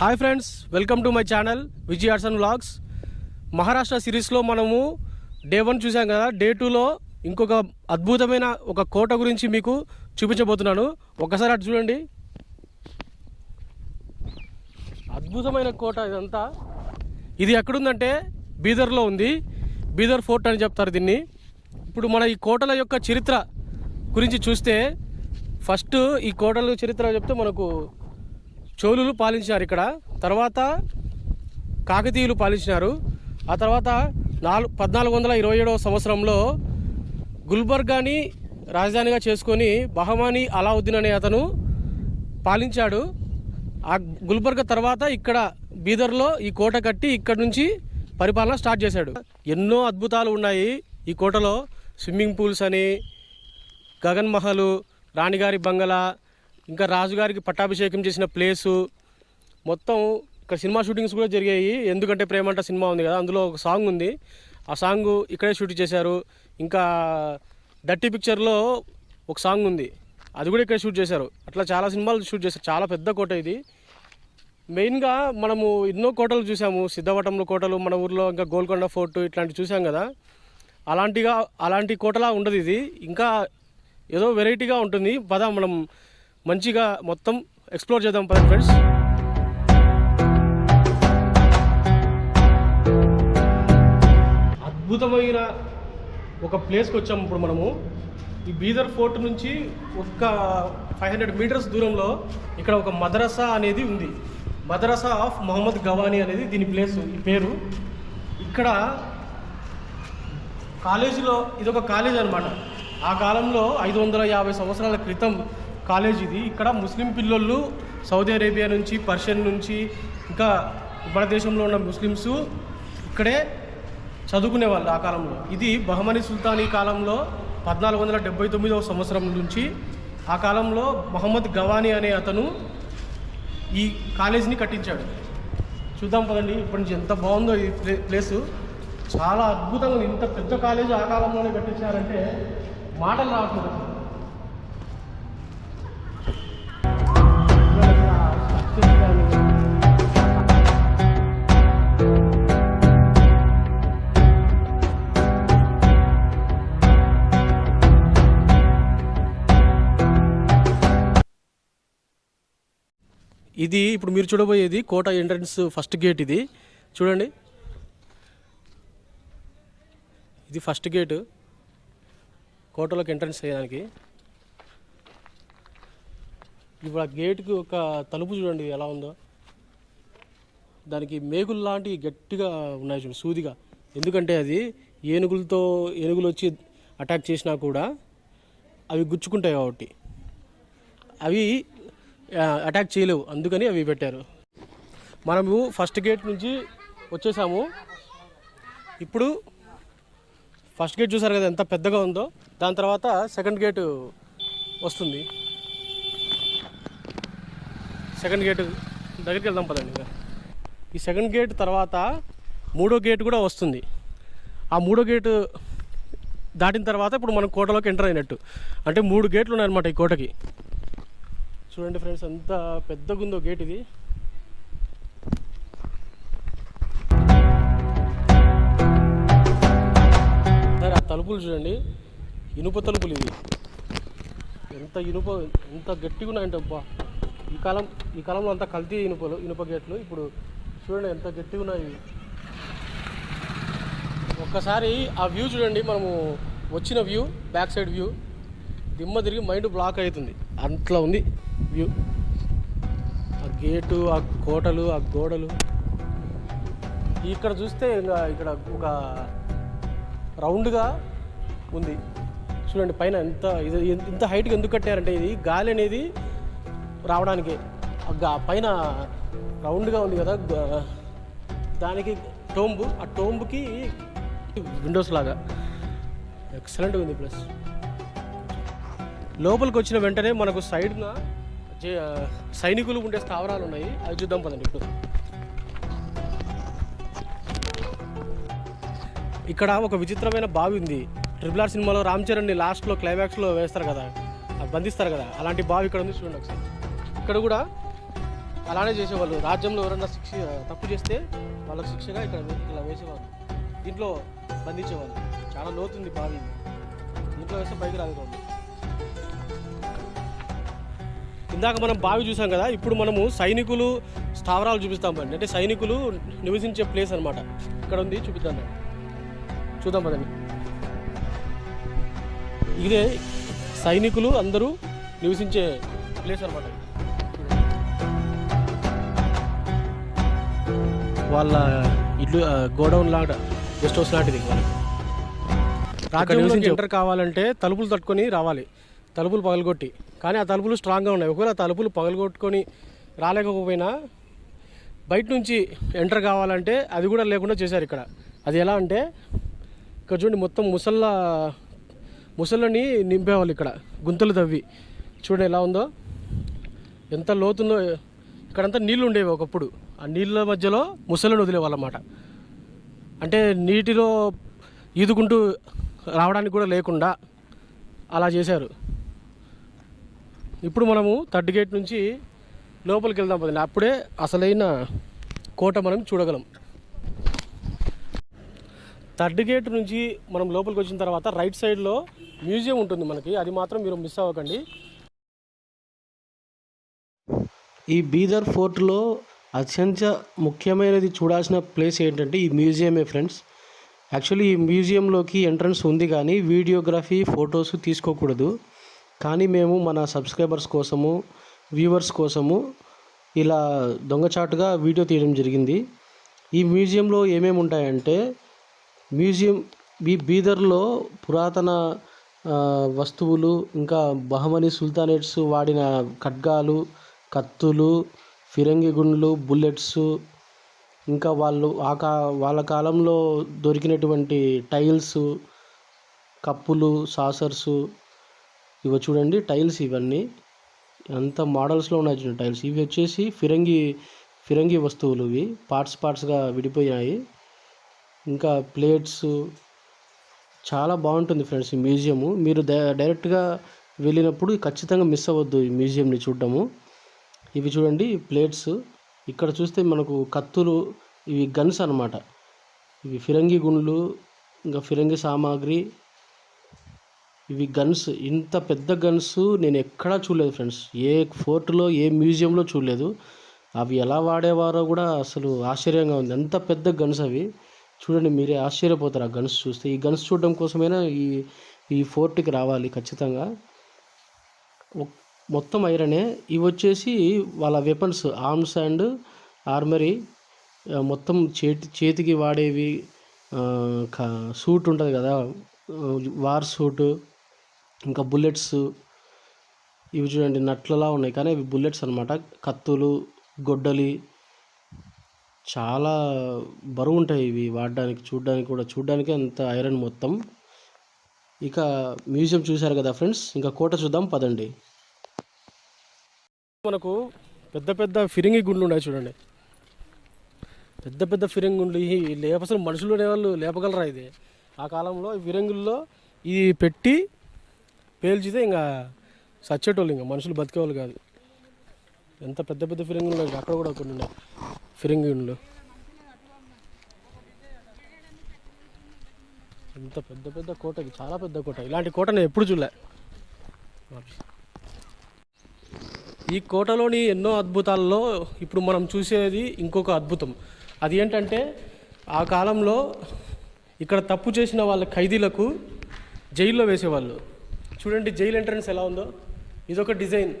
Hi friends welcome to my channel Vijay arts and vlogs. Maharashtra సిరీస్లో మనము day one చూసాం కదా day టూలో ఇంకొక అద్భుతమైన ఒక కోట గురించి మీకు చూపించబోతున్నాను. ఒకసారి అటు చూడండి. అద్భుతమైన కోట ఇదంతా. ఇది ఎక్కడుందంటే బీదర్లో ఉంది. బీదర్ ఫోర్ట్ అని చెప్తారు దీన్ని. ఇప్పుడు మన ఈ కోటల యొక్క చరిత్ర గురించి చూస్తే ఫస్ట్ ఈ కోటల చరిత్ర చెప్తే మనకు చోళులు పాలించారు ఇక్కడ. తర్వాత కాకతీయులు పాలించినారు. ఆ తర్వాత నాలుగు పద్నాలుగు వందల ఇరవై ఏడవ సంవత్సరంలో గుల్బర్గాని రాజధానిగా చేసుకొని బహమాని అలావుద్దీన్ అనే అతను పాలించాడు. ఆ గుల్బర్గా తర్వాత ఇక్కడ బీదర్లో ఈ కోట కట్టి ఇక్కడ నుంచి పరిపాలన స్టార్ట్ చేశాడు. ఎన్నో అద్భుతాలు ఉన్నాయి ఈ కోటలో. స్విమ్మింగ్ పూల్స్ అని గగన్ మహల్ రాణిగారి బంగళా ఇంకా రాజుగారికి పట్టాభిషేకం చేసిన ప్లేసు. మొత్తం ఇక్కడ సినిమా షూటింగ్స్ కూడా జరిగాయి. ఎందుకంటే ప్రేమంట సినిమా ఉంది కదా అందులో ఒక సాంగ్ ఉంది. ఆ సాంగ్ ఇక్కడే షూట్ చేశారు. ఇంకా డట్టి పిక్చర్లో ఒక సాంగ్ ఉంది. అది కూడా ఇక్కడ షూట్ చేశారు. అట్లా చాలా సినిమాలు షూట్ చేశారు. చాలా పెద్ద కోట ఇది. మెయిన్గా మనము ఎన్నో కోటలు చూసాము. సిద్ధవటంలో కోటలు మన ఊర్లో ఇంకా గోల్కొండ ఫోర్ట్ ఇట్లాంటివి చూసాం కదా. అలాంటిగా అలాంటి కోటలా ఉండదు ఇది. ఇంకా ఏదో వెరైటీగా ఉంటుంది. పద మనం మంచిగా మొత్తం ఎక్స్ప్లోర్ చేద్దాం పదండి ఫ్రెండ్స్. అద్భుతమైన ఒక ప్లేస్కి వచ్చాము ఇప్పుడు మనము. ఈ బీదర్ ఫోర్ట్ నుంచి ఒక ఫైవ్ హండ్రెడ్ మీటర్స్ దూరంలో ఇక్కడ ఒక మదరసా అనేది ఉంది. మదరసా ఆఫ్ మహమ్మద్ గవానీ అనేది దీని ప్లేస్ ఈ పేరు. ఇక్కడ కాలేజీలో ఇది ఒక కాలేజ్ అనమాట ఆ కాలంలో ఐదు వందల యాభై సంవత్సరాల క్రితం కాలేజ్ ఇది. ఇక్కడ ముస్లిం పిల్లలు సౌదీ అరేబియా నుంచి పర్షియన్ నుంచి ఇంకా మన దేశంలో ఉన్న ముస్లిమ్స్ ఇక్కడే చదువుకునే వాళ్ళు ఆ కాలంలో. ఇది బహమని సుల్తానీ కాలంలో పద్నాలుగు వందల డెబ్బై తొమ్మిదవ సంవత్సరం నుంచి. ఆ కాలంలో మహమ్మద్ గవానీ అనే అతను ఈ కాలేజీని కట్టించాడు. చూద్దాం పదండి ఇప్పటి నుంచి ఎంత బాగుందో ఈ ప్లే ప్లేసు. చాలా అద్భుతంగా ఇంత పెద్ద కాలేజీ ఆ కాలంలోనే కట్టించారంటే మాటలు రావట్లేదు ఇది ఇప్పుడు మీరు చూడబోయేది కోట ఎంట్రన్స్ ఫస్ట్ గేట్ ఇది. చూడండి. ఇది ఫస్ట్ గేటు. కోటలోకి ఎంట్రన్స్ చేయడానికి ఇప్పుడు ఆ గేట్కి ఒక తలుపు చూడండి ఎలా ఉందో. దానికి మేకులు లాంటి గట్టిగా ఉన్నాయి చూడండి సూదిగా. ఎందుకంటే అది ఏనుగులతో ఏనుగులు వచ్చి అటాక్ చేసినా కూడా అవి గుచ్చుకుంటాయి కాబట్టి. అవి అటాక్ చేయలేవు. అందుకని అవి పెట్టారు. మనము ఫస్ట్ గేట్ నుంచి వచ్చేసాము. ఇప్పుడు ఫస్ట్ గేట్ చూసారు కదా ఎంత పెద్దగా ఉందో? దాని తర్వాత సెకండ్ గేటు వస్తుంది. సెకండ్ గేటు దగ్గరికి వెళ్దాం పదండి ఇంకా. ఈ సెకండ్ గేట్ తర్వాత మూడో గేట్ కూడా వస్తుంది. ఆ మూడో గేటు దాటిన తర్వాత ఇప్పుడు మనం కోటలోకి ఎంటర్ అయినట్టు. అంటే మూడు గేట్లు ఉన్నాయన్నమాట ఈ కోటకి. చూడండి ఫ్రెండ్స్ ఎంత పెద్దగా ఉందో గేట్ ఇది. సరే ఆ తలుపులు చూడండి. ఇనుప తలుపులు ఇవి. ఎంత ఇనుప ఎంత గట్టిగా ఉన్నాయంటే అబ్బా. ఈ కాలం ఈ కాలంలో అంతా కల్తీ ఇనుపలు ఇనుప గేట్లు. ఇప్పుడు చూడండి ఎంత గట్టిగా ఉన్నాయి ఇవి. ఒక్కసారి ఆ వ్యూ చూడండి. మనము వచ్చిన వ్యూ బ్యాక్ సైడ్ వ్యూ. దిమ్మ తిరిగి మైండ్ బ్లాక్ అవుతుంది. అట్లా ఉంది వ్యూ. ఆ గేటు ఆ కోటలు ఆ గోడలు. ఇక్కడ చూస్తే ఇంకా ఇక్కడ ఒక రౌండ్గా ఉంది. చూడండి పైన ఎంత ఇది ఇంత హైట్గా ఎందుకు కట్టారంటే ఇది గాలి అనేది రావడానికి. ఆ పైన రౌండ్గా ఉంది కదా దానికి టోంబు. ఆ టోంబుకి విండోస్ లాగా. ఎక్సలెంట్గా ఉంది ప్లస్. లోపలికి వచ్చిన వెంటనే మనకు సైడ్న సైనికులు ఉండే స్థావరాలు ఉన్నాయి. అవి చూద్దాం పదండి ఇప్పుడు. ఇక్కడ ఒక విచిత్రమైన బావి ఉంది. ట్రిపుల్ ఆర్ సినిమాలో రామ్ చరణ్ని లాస్ట్లో క్లైమాక్స్లో వేస్తారు కదా. బంధిస్తారు కదా. అలాంటి బావి ఇక్కడ ఉంది చూడండి ఒకసారి. ఇక్కడ కూడా అలానే చేసేవాళ్ళు. రాజ్యంలో ఎవరన్నా శిక్ష తప్పు చేస్తే వాళ్ళకి శిక్షగా ఇక్కడ ఇలా వేసేవాళ్ళు. దీంట్లో బంధించేవాళ్ళు. చాలా లోతుంది బావి. దీంట్లో వేస్తే పైకి రాదు ఇందాక మనం బావి చూసాం కదా ఇప్పుడు మనము సైనికులు స్థావరాలు చూపిస్తాం అంటే సైనికులు నివసించే ప్లేస్ అన్నమాట. ఇక్కడ ఉంది చూపిద్దాం. చూద్దాం పదండి. ఇదే సైనికులు అందరూ నివసించే ప్లేస్ అనమాట వాళ్ళ ఇల్లు గోడౌన్ లాగా గెస్ట్ హౌస్ లాంటిది. వాళ్ళకి ఎంటర్ కావాలంటే తలుపులు తట్టుకొని రావాలి. తలుపులు పగలగొట్టి. కానీ ఆ తలుపులు స్ట్రాంగ్గా ఉన్నాయి. ఒకవేళ తలుపులు పగలగొట్టుకొని రాలేకపోయినా బయట నుంచి ఎంటర్ కావాలంటే అది కూడా లేకుండా చేశారు ఇక్కడ. అది ఎలా అంటే ఇక్కడ చూడండి మొత్తం ముసళ్ళ ముసళ్ళని నింపేవాళ్ళు ఇక్కడ. గుంతలు తవ్వి. చూడండి ఎలా ఉందో. ఎంత లోతుందో ఇక్కడంతా నీళ్ళు ఉండేవి ఒకప్పుడు. ఆ నీళ్ళ మధ్యలో ముసళ్ళని వదిలేవాళ్ళమాట అంటే నీటిలో ఈదుకుంటూ రావడానికి కూడా లేకుండా అలా చేశారు. ఇప్పుడు మనము థర్డ్ గేట్ నుంచి లోపలికి వెళ్దాం పదండి. అప్పుడే అసలైన కోట మనం చూడగలం. థర్డ్ గేట్ నుంచి మనం లోపలికి వచ్చిన తర్వాత రైట్ సైడ్లో మ్యూజియం ఉంటుంది మనకి. అది మాత్రం మీరు మిస్ అవ్వకండి. ఈ బీదర్ ఫోర్ట్లో అత్యంత ముఖ్యమైనది చూడాల్సిన ప్లేస్ ఏంటంటే ఈ మ్యూజియమే ఫ్రెండ్స్ యాక్చువల్లీ ఈ మ్యూజియంలోకి ఎంట్రన్స్ ఉంది కానీ వీడియోగ్రఫీ ఫొటోస్ తీసుకోకూడదు. కానీ మేము మన సబ్స్క్రైబర్స్ కోసము వ్యూవర్స్ కోసము ఇలా దొంగచాటుగా వీడియో తీయడం జరిగింది. ఈ మ్యూజియంలో ఏమేమి ఉంటాయంటే మ్యూజియం ఈ బీదర్లో పురాతన వస్తువులు ఇంకా బహమని సుల్తానేట్స్ వాడిన ఖడ్గాలు కత్తులు ఫిరంగి గుండ్లు బుల్లెట్స్ ఇంకా వాళ్ళు ఆ కా వాళ్ళ కాలంలో దొరికినటువంటి టైల్స్ కప్పులు సాసర్సు ఇవి చూడండి టైల్స్ ఇవన్నీ. ఎంత మోడల్స్లో ఉన్నాయి చూడండి టైల్స్. ఇవి వచ్చేసి ఫిరంగి ఫిరంగి వస్తువులు ఇవి. పార్ట్స్ పార్ట్స్గా విడిపోయాయి. ఇంకా ప్లేట్స్. చాలా బాగుంటుంది ఫ్రెండ్స్ ఈ మ్యూజియము. మీరు డై- డైరెక్ట్గా వెళ్ళినప్పుడు ఖచ్చితంగా మిస్ అవ్వద్దు ఈ మ్యూజియంని చూడటము ఇవి చూడండి ప్లేట్స్. ఇక్కడ చూస్తే మనకు కత్తులు ఇవి గన్స్ అన్నమాట. ఇవి ఫిరంగి గుండ్లు ఇంకా ఫిరంగి సామాగ్రి. ఇవి గన్స్ ఇంత పెద్ద గన్స్ నేను ఎక్కడా చూడలేదు ఫ్రెండ్స్ ఏ ఫోర్ట్లో ఏ మ్యూజియంలో చూడలేదు. అవి ఎలా వాడేవారో కూడా అసలు ఆశ్చర్యంగా ఉంది. ఎంత పెద్ద గన్స్ అవి. చూడండి మీరే ఆశ్చర్యపోతారు ఆ గన్స్ చూస్తే. ఈ గన్స్ చూడడం కోసమైనా ఈ ఈ ఫోర్ట్కి రావాలి ఖచ్చితంగా. మొత్తం ఐరనే ఇవి వచ్చేసి వాళ్ళ వెపన్స్ ఆర్మ్స్ అండ్ ఆర్మరీ మొత్తం చేతి చేతికి వాడేవి సూట్ ఉంటుంది కదా. వార్ సూట్ ఇంకా బుల్లెట్స్ ఇవి చూడండి నట్లలా ఉన్నాయి. కానీ ఇవి బుల్లెట్స్ అనమాట కత్తులు గొడ్డలి చాలా బరువు ఉంటాయి ఇవి వాడడానికి చూడడానికి కూడా. చూడడానికి అంత ఐరన్ మొత్తం. ఇక మ్యూజియం చూశారు కదా ఫ్రెండ్స్? ఇంకా కోట చూద్దాం పదండి. మనకు పెద్ద పెద్ద ఫిరింగి గుండ్లు ఉన్నాయి చూడండి. పెద్ద పెద్ద ఫిరంగి గుండ్లు. ఈ లేప మనుషులు వాళ్ళు లేపగలరా ఇది? ఆ కాలంలో ఈ ఫిరంగుల్లో ఇది పెట్టి పేల్చితే ఇంకా సచ్చేటోళ్ళు ఇంకా మనుషులు బతికేవాళ్ళు కాదు. ఎంత పెద్ద పెద్ద ఫిరంగులు ఉన్నాయి. అక్కడ కూడా కొన్ని ఉన్నాయి. ఫిరంగి గుండ్లు ఎంత పెద్ద పెద్ద కోట ఇది. చాలా పెద్ద కోట. ఇలాంటి కోట నేను ఎప్పుడు చూడలే. ఈ కోటలోని ఎన్నో అద్భుతాల్లో ఇప్పుడు మనం చూసేది ఇంకొక అద్భుతం. అది ఏంటంటే ఆ కాలంలో ఇక్కడ తప్పు చేసిన వాళ్ళ ఖైదీలకు జైల్లో వేసేవాళ్ళు. చూడండి జైలు ఎంట్రన్స్ ఎలా ఉందో. ఇదొక డిజైన్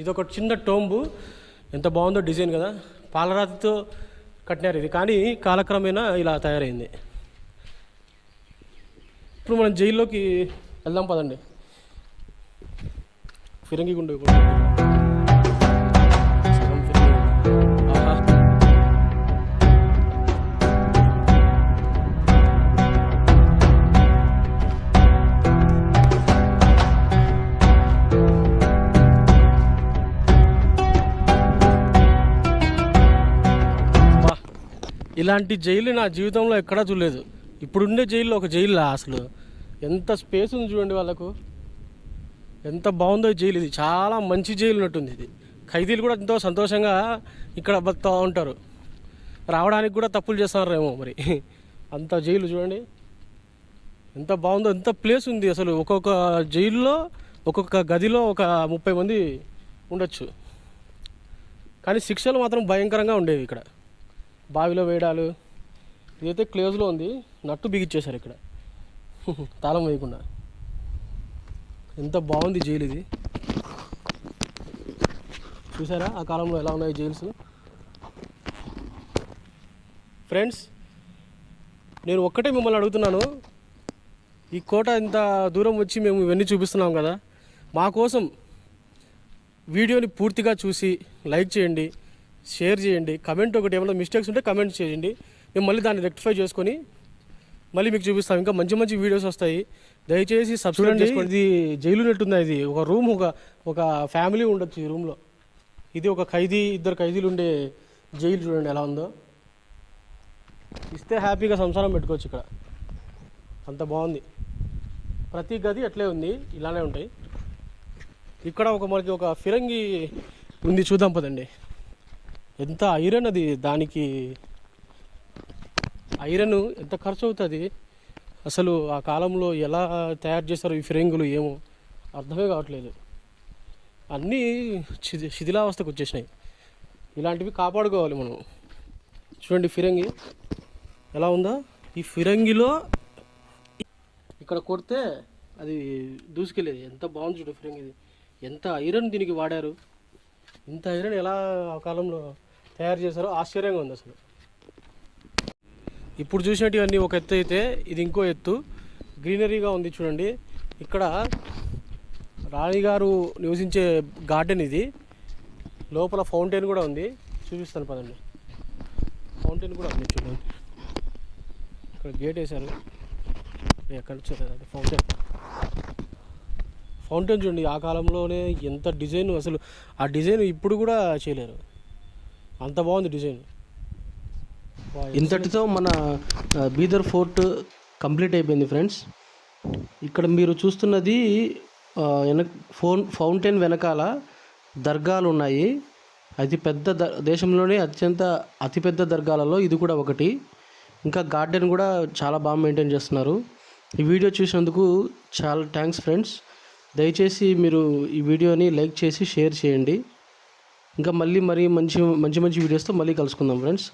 ఇదొక చిన్న టోంబు. ఎంత బాగుందో డిజైన్ కదా. పాలరాతితో కట్టినారు ఇది. కానీ కాలక్రమేణా ఇలా తయారైంది. ఇప్పుడు మనం జైల్లోకి వెళ్దాం పదండి. ఫిరంగి గుండు ఇలాంటి జైలు నా జీవితంలో ఎక్కడా చూడలేదు. ఇప్పుడుండే జైల్లో ఒక జైలు అసలు. ఎంత స్పేస్ ఉంది చూడండి వాళ్ళకు. ఎంత బాగుందో జైలు ఇది. చాలా మంచి జైలు ఉన్నట్టుంది ఇది. ఖైదీలు కూడా ఎంతో సంతోషంగా ఇక్కడ బతుకుతూ ఉంటారు. రావడానికి కూడా తప్పులు చేస్తారేమో మరి. అంత జైలు చూడండి. ఎంత బాగుందో ఎంత ప్లేస్ ఉంది అసలు. ఒక్కొక్క జైల్లో ఒక్కొక్క గదిలో ఒక ముప్పై మంది ఉండొచ్చు. కానీ శిక్షలు మాత్రం భయంకరంగా ఉండేవి ఇక్కడ. బావిలో వేయడాలు ఇదైతే క్లోజ్లో ఉంది నట్టు బిగిచ్చేశారు ఇక్కడ. తాళం వేయకుండా. ఎంత బాగుంది జైలు ఇది. చూసారా ఆ కాలంలో ఎలా ఉన్నాయి జైల్స్? ఫ్రెండ్స్ నేను ఒక్కటే మిమ్మల్ని అడుగుతున్నాను. ఈ కోట ఇంత దూరం వచ్చి మేము ఇవన్నీ చూపిస్తున్నాం కదా. మా కోసం వీడియోని పూర్తిగా చూసి లైక్ చేయండి. షేర్ చేయండి. కమెంట్ ఒకటి ఏమైనా మిస్టేక్స్ ఉంటే కమెంట్ చేయండి. మేము మళ్ళీ దాన్ని రెక్టిఫై చేసుకొని మళ్ళీ మీకు చూపిస్తాం. ఇంకా మంచి మంచి వీడియోస్ వస్తాయి. దయచేసి సబ్స్క్రైబ్ చేసుకోండి. ఇది జైలు నెట్టుందా ఇది. ఒక రూమ్ ఒక ఒక ఫ్యామిలీ ఉండొచ్చు ఈ రూమ్లో ఇది ఒక ఖైదీ ఇద్దరు ఖైదీలు ఉండే జైలు చూడండి ఎలా ఉందో. ఇస్తే హ్యాపీగా సంసారం పెట్టుకోవచ్చు ఇక్కడ. అంత బాగుంది. ప్రతి గది అట్లే ఉంది. ఇలానే ఉంటాయి. ఇక్కడ ఒక మనకి ఒక ఫిరంగి ఉంది. చూద్దాం పదండి. ఎంత ఐరన్ అది దానికి? ఐరన్ ఎంత ఖర్చు అవుతుంది అసలు ఆ కాలంలో ఎలా తయారు చేస్తారో ఈ ఫిరంగులు ఏమో అర్థమే కావట్లేదు. అన్నీ శిథి శిథిలావస్థకు వచ్చేసినాయి. ఇలాంటివి కాపాడుకోవాలి మనం. చూడండి ఫిరంగి. ఎలా ఉందో? ఈ ఫిరంగిలో ఇక్కడ కొడితే అది దూసుకెళ్ళేది. ఎంత బాగుంది చూడు ఫిరంగిది. ఎంత ఐరన్ దీనికి వాడారు. ఇంత ఐరన్ ఎలా ఆ కాలంలో తయారు చేశారో ఆశ్చర్యంగా ఉంది అసలు. ఇప్పుడు చూసినట్టువన్నీ ఒక ఎత్తు అయితే ఇది ఇంకో ఎత్తు. గ్రీనరీగా ఉంది చూడండి. ఇక్కడ రాణిగారు నివసించే గార్డెన్ ఇది. లోపల ఫౌంటైన్ కూడా ఉంది. చూపిస్తాను పదండి. ఫౌంటైన్ కూడా ఉంది చూడండి. ఇక్కడ గేట్ వేశారు. ఎక్కడ చూడండి ఫౌంటైన్. ఫౌంటైన్ చూడండి ఆ కాలంలోనే ఎంత డిజైన్ అసలు. ఆ డిజైన్ ఇప్పుడు కూడా చేయలేరు. అంత బాగుంది డిజైన్. ఇంతటితో మన బీదర్ ఫోర్ట్ కంప్లీట్ అయిపోయింది ఫ్రెండ్స్. ఇక్కడ మీరు చూస్తున్నది ఆ, వెనక్ ఫోన్ ఫౌంటైన్ వెనకాల దర్గాలు ఉన్నాయి అతి పెద్ద ద దేశంలోనే అత్యంత అతిపెద్ద దర్గాలలో ఇది కూడా ఒకటి. ఇంకా గార్డెన్ కూడా చాలా బాగా మెయింటైన్ చేస్తున్నారు. ఈ వీడియో చూసినందుకు చాలా థ్యాంక్స్ ఫ్రెండ్స్. దయచేసి మీరు ఈ వీడియోని లైక్ చేసి షేర్ చేయండి. ఇంకా మళ్ళీ మరీ మంచి మంచి మంచి వీడియోస్తో మళ్ళీ కలుసుకుందాం ఫ్రెండ్స్